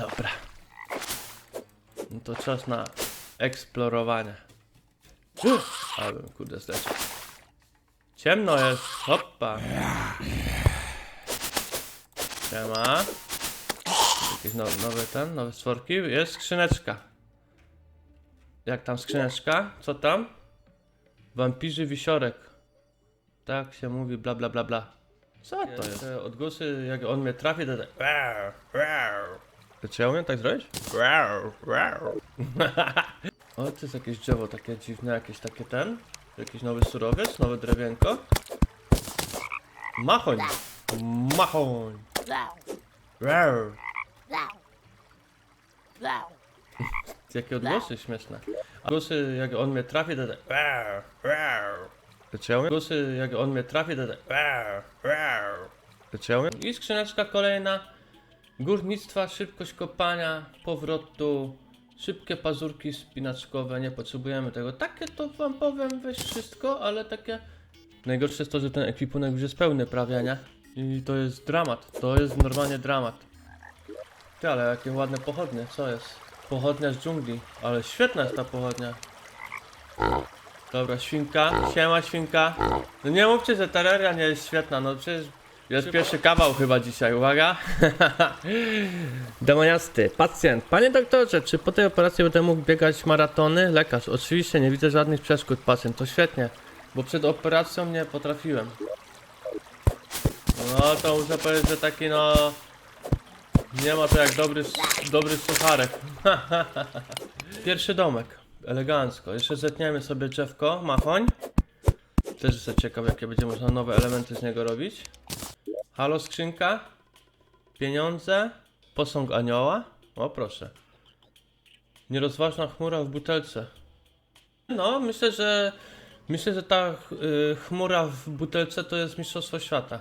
Dobra. No to czas na eksplorowanie. Ale kurde zleciał. Ciemno jest. Hoppa. Siema. Jakieś no, nowe ten, nowe stworki. Jest skrzyneczka. Jak tam skrzyneczka? Co tam? Wampirzy wisiorek. Tak się mówi, bla bla bla bla. Co to jest? Te odgłosy, jak on mnie trafi, to tak... Czy ja umiem tak zrobić? Wow, wow. o, to jest jakieś drzewo takie dziwne, jakieś takie ten. Jakiś nowy surowiec, nowe drewienko. Machoń. Machoń. Wow. Jakie odgłosy śmieszne. Odgłosy, jak on mnie trafi, to tak... Czy ja umiem? Odgłosy, jak on mnie trafi, to tak... I skrzyneczka kolejna. Górnictwa, szybkość kopania, powrotu, szybkie pazurki spinaczkowe, nie potrzebujemy tego. Takie to wam powiem, weź wszystko, ale takie... Najgorsze jest to, że ten ekwipunek już jest pełny prawie, nie? I to jest dramat, to jest normalnie dramat. Ty, ale jakie ładne pochodnie, co jest? Pochodnia z dżungli, ale świetna jest ta pochodnia. Dobra, świnka, siema świnka. No nie mówcie, że Terraria nie jest świetna, no przecież jest pierwszy kawał chyba dzisiaj, uwaga. Demoniasty, pacjent. Panie doktorze, czy po tej operacji będę mógł biegać maratony? Lekarz, oczywiście, nie widzę żadnych przeszkód, pacjent, to świetnie. Bo przed operacją nie potrafiłem. No to muszę powiedzieć, że taki no... Nie ma to jak dobry, dobry sucharek. Pierwszy domek. Elegancko. Jeszcze zetniemy sobie drzewko, machoń. Też jestem ciekaw, jakie będzie można nowe elementy z niego robić. Halo skrzynka. Pieniądze. Posąg anioła. O proszę. Nierozważna chmura w butelce. No, myślę, że... Myślę, że ta y, chmura w butelce to jest mistrzostwo świata.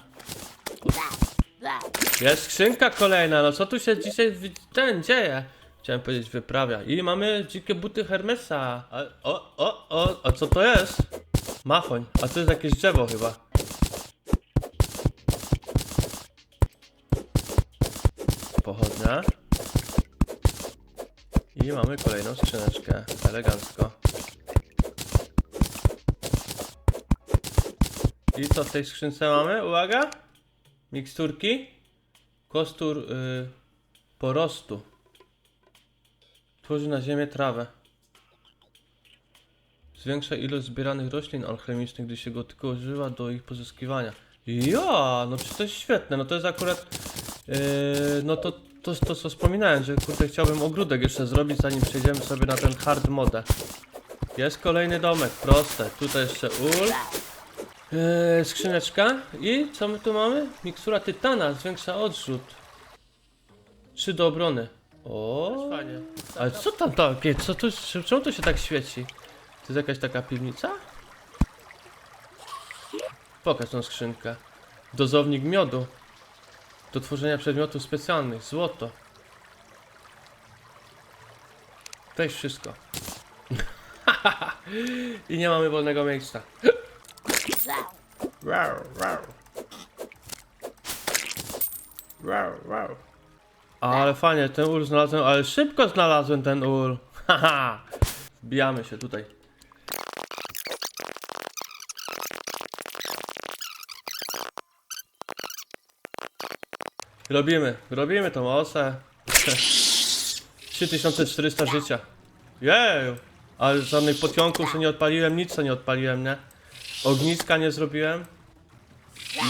Jest skrzynka kolejna, no co tu się dzisiaj ten dzieje? Chciałem powiedzieć wyprawia. I mamy dzikie buty Hermesa. A, o, o, o, a co to jest? Machoń. A to jest jakieś drzewo chyba. I mamy kolejną skrzyneczkę. Elegancko. I co w tej skrzynce mamy? Uwaga! Miksturki. Kostur y, porostu. Tworzy na ziemię trawę. Zwiększa ilość zbieranych roślin alchemicznych, gdy się go tylko używa do ich pozyskiwania. Ja, no przecież to jest świetne, no to jest akurat... Yy, no to, to, to co wspominałem, że kurde chciałbym ogródek jeszcze zrobić, zanim przejdziemy sobie na ten hard modę. Jest kolejny domek, proste. Tutaj jeszcze ul. Eee, skrzyneczka. I co my tu mamy? Mikstura tytana zwiększa odrzut. 3 do obrony. O. Ale co tam takie? Co tu, czemu to się tak świeci? To jest jakaś taka piwnica? Pokaż tą skrzynkę. Dozownik miodu. Do tworzenia przedmiotów specjalnych. Złoto. To jest wszystko. I nie mamy wolnego miejsca. Wow, wow. Wow, wow. Ale fajnie, ten ul znalazłem, ale szybko znalazłem ten ul. Haha. Wbijamy się tutaj. Robimy, robimy tą osę. 3400 życia. Jeju. Ale żadnych potionków sobie nie odpaliłem, nic sobie nie odpaliłem, nie? Ogniska nie zrobiłem.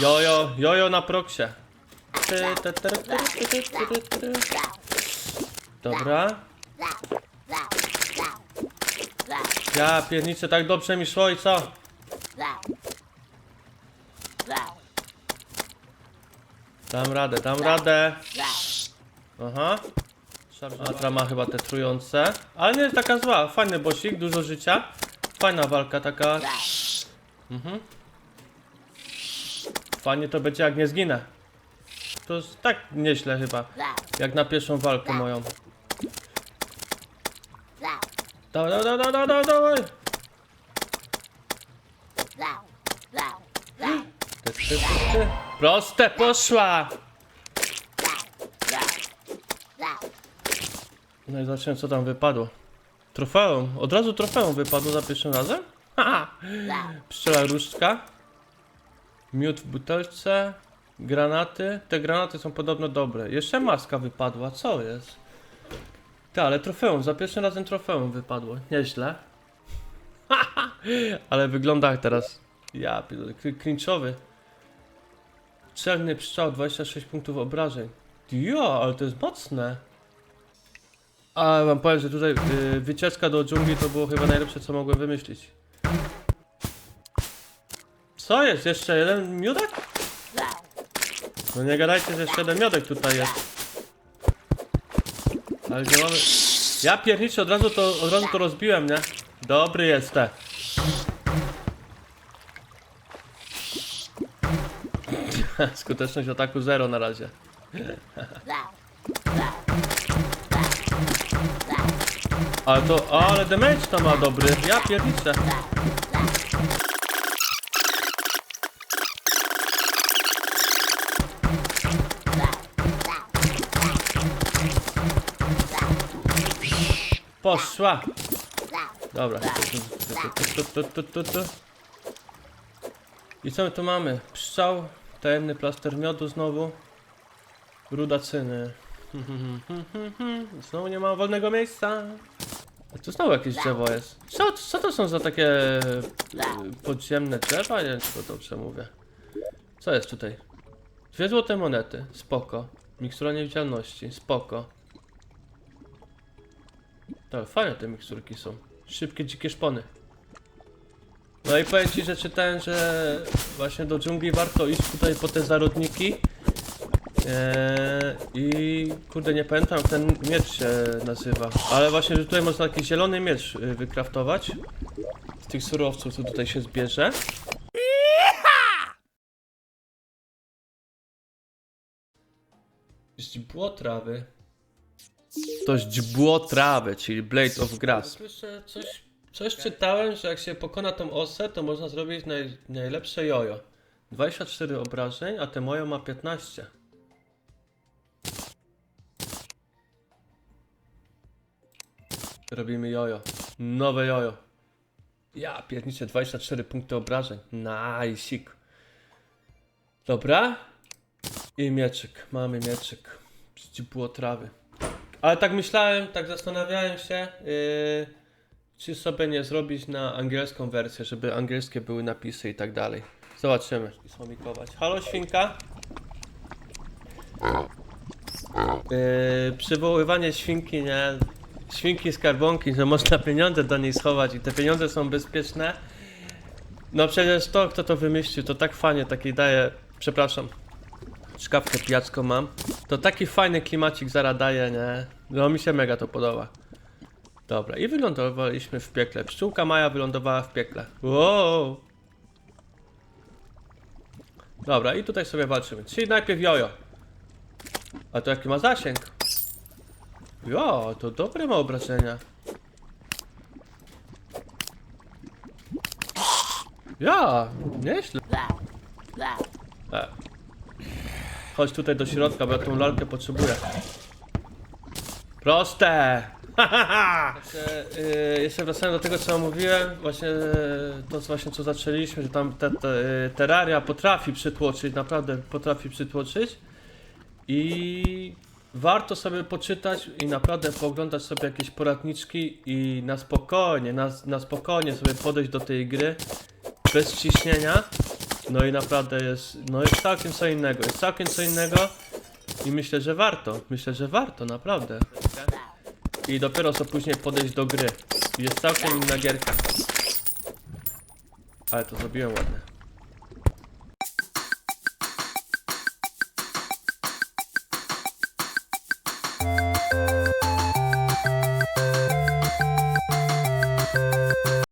Jojo, jojo na proksie. Dobra. Ja pierniczę, tak dobrze mi szło i co? Dam radę, dam radę. Aha. Atra ma chyba te trujące. Ale nie jest taka zła. Fajny bosik, dużo życia. Fajna walka taka. Mhm. Fajnie to będzie jak nie zginę. To jest tak nieźle chyba. Jak na pierwszą walkę moją. Dawaj, dawaj, dawaj, dawaj, dawaj. Ty, ty, ty, ty. Proste, poszła! No i zobaczymy co tam wypadło. Trofeum. Od razu trofeum wypadło za pierwszym razem? Haha! Pszczela różdżka. Miód w butelce. Granaty. Te granaty są podobno dobre. Jeszcze maska wypadła. Co jest? Tak, ale trofeum. Za pierwszym razem trofeum wypadło. Nieźle. ale wygląda jak teraz. Ja, cringe'owy. Czerny pszczał, 26 punktów obrażeń. Jo, ale to jest mocne. A wam powiem, że tutaj y, wycieczka do dżungli to było chyba najlepsze, co mogłem wymyślić. Co jest? Jeszcze jeden miodek? No nie gadajcie, że jeszcze jeden miodek tutaj jest. Ale gdzie mamy... Ja pierniczę, od razu to, od razu to rozbiłem, nie? Dobry jestem. Skuteczność ataku 0 na razie. Ale to, ale damage to ma dobry. Ja pierniczę. Poszła. Dobra. Tu, tu, tu, tu, tu, tu. I co my tu mamy? Pszczał, tajemny plaster miodu znowu. Ruda cyny. Znowu nie ma wolnego miejsca. A tu znowu jakieś drzewo jest. Co, co to są za takie y, podziemne drzewa? Nie wiem, czy to dobrze mówię. Co jest tutaj? Dwie złote monety. Spoko. Mikstura niewidzialności. Spoko. Tak, fajne te miksturki są. Szybkie, dzikie szpony. No i powiem ci, że czytałem, że właśnie do dżungli warto iść tutaj po te zarodniki. Eee, I kurde, nie pamiętam jak ten miecz się nazywa. Ale właśnie, że tutaj można taki zielony miecz y, wykraftować. Z tych surowców, co tutaj się zbierze. Źdźbło trawy. To źdźbło trawy, czyli Blade of Grass. Słyszę coś, coś czytałem, że jak się pokona tą osę, to można zrobić naj, najlepsze jojo. 24 obrażeń, a te moje ma 15. Robimy jojo. Nowe jojo. Ja pierniczę 24 punkty obrażeń. Nice. Dobra. I mieczyk. Mamy mieczyk. Źdźbło trawy. Ale tak myślałem, tak zastanawiałem się, yy, czy sobie nie zrobić na angielską wersję, żeby angielskie były napisy i tak dalej. Zobaczymy. Słomikować. Halo świnka? Yy, przywoływanie świnki, nie? Świnki skarbonki, że można pieniądze do niej schować i te pieniądze są bezpieczne. No przecież to, kto to wymyślił, to tak fajnie takiej daje, przepraszam, szkawkę pijacką mam. To taki fajny klimacik zaraz daje, nie? No mi się mega to podoba. Dobra, i wylądowaliśmy w piekle. Pszczółka Maja wylądowała w piekle. Wow! Dobra, i tutaj sobie walczymy. Czyli najpierw jojo. A to jaki ma zasięg? Jo, to dobre ma obrażenia. Ja, nieźle. E. Chodź tutaj do środka, bo ja tą lalkę potrzebuję. Proste! Jeszcze, yy, jeszcze wracając do tego, co mówiłem, właśnie yy, to, co właśnie co zaczęliśmy, że tam te, te, yy, terraria potrafi przytłoczyć, naprawdę potrafi przytłoczyć. I warto sobie poczytać i naprawdę pooglądać sobie jakieś poradniczki i na spokojnie, na, na spokojnie sobie podejść do tej gry bez ciśnienia. No i naprawdę jest, no jest całkiem co innego, jest całkiem co innego i myślę, że warto, myślę, że warto, naprawdę. I dopiero co później podejść do gry. Jest całkiem inna gierka. Ale to zrobiłem ładnie.